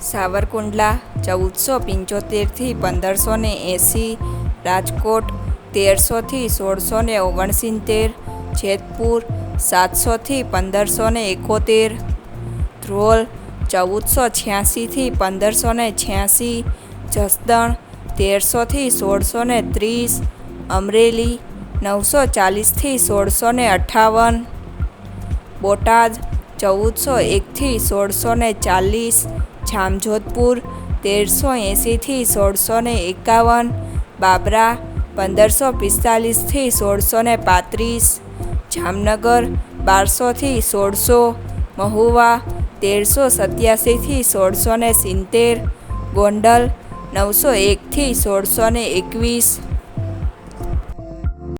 સાવરકુંડલા ચૌદસો પંચોતેરથી પંદરસો ને એંસી, રાજકોટ તેરસોથી સોળસો ને ઓગણસિત્તેર, જેતપુર સાતસોથી પંદરસો ને એકોતેર, ધ્રોલ ચૌદસો છ્યાસીથી પંદરસો ને છ્યાસી, જસદણ તેરસોથી સોળસો ને ત્રીસ, અમરેલી નવસો ચાલીસથી સોળસો ને અઠ્ઠાવન બોટાદ ચૌદસો એકથી સોળસો ને ચાલીસ, જામજોધપુર તેરસો એંસીથી સોળસો ને એકાવન, બાબરા પંદરસો પિસ્તાલીસથી સોળસો ને પાંત્રીસ, જામનગર બારસોથી સોળસો, મહુવા તેરસો સત્યાસીથી સોળસો ને સિત્તેર, ગોંડલ નવસો એકથી સોળસો ને એકવીસ